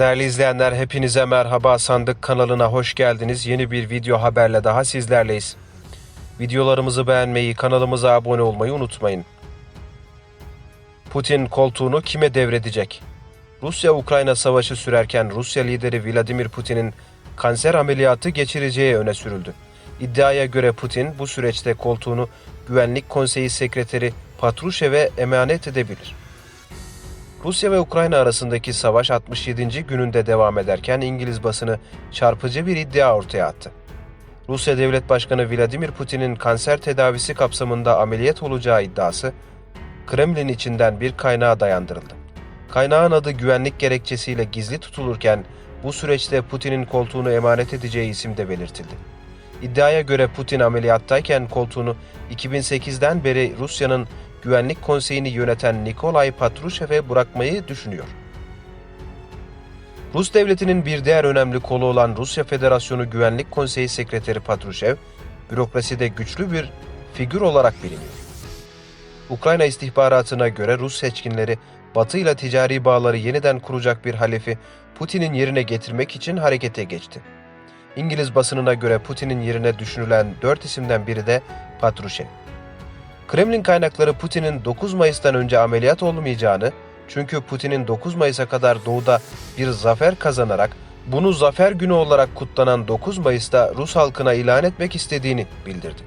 Değerli izleyenler hepinize merhaba Sandık kanalına hoş geldiniz. Yeni bir video haberle daha sizlerleyiz. Videolarımızı beğenmeyi, kanalımıza abone olmayı unutmayın. Putin koltuğunu kime devredecek? Rusya-Ukrayna savaşı sürerken Rusya lideri Vladimir Putin'in kanser ameliyatı geçireceği öne sürüldü. İddiaya göre Putin bu süreçte koltuğunu Güvenlik Konseyi Sekreteri Patrushev'e emanet edebilir. Rusya ve Ukrayna arasındaki savaş 67. gününde devam ederken İngiliz basını çarpıcı bir iddia ortaya attı. Rusya Devlet Başkanı Vladimir Putin'in kanser tedavisi kapsamında ameliyat olacağı iddiası Kremlin içinden bir kaynağa dayandırıldı. Kaynağın adı güvenlik gerekçesiyle gizli tutulurken bu süreçte Putin'in koltuğunu emanet edeceği isim de belirtildi. İddiaya göre Putin ameliyattayken koltuğunu 2008'den beri Rusya'nın Güvenlik Konseyi'ni yöneten Nikolay Patrushev'e bırakmayı düşünüyor. Rus devletinin bir diğer önemli kolu olan Rusya Federasyonu Güvenlik Konseyi Sekreteri Patrushev, bürokraside güçlü bir figür olarak biliniyor. Ukrayna istihbaratına göre Rus seçkinleri Batı ile ticari bağları yeniden kuracak bir halefi Putin'in yerine getirmek için harekete geçti. İngiliz basınına göre Putin'in yerine düşünülen dört isimden biri de Patrushev. Kremlin kaynakları Putin'in 9 Mayıs'tan önce ameliyat olmayacağını, çünkü Putin'in 9 Mayıs'a kadar doğuda bir zafer kazanarak bunu zafer günü olarak kutlanan 9 Mayıs'ta Rus halkına ilan etmek istediğini bildirdi.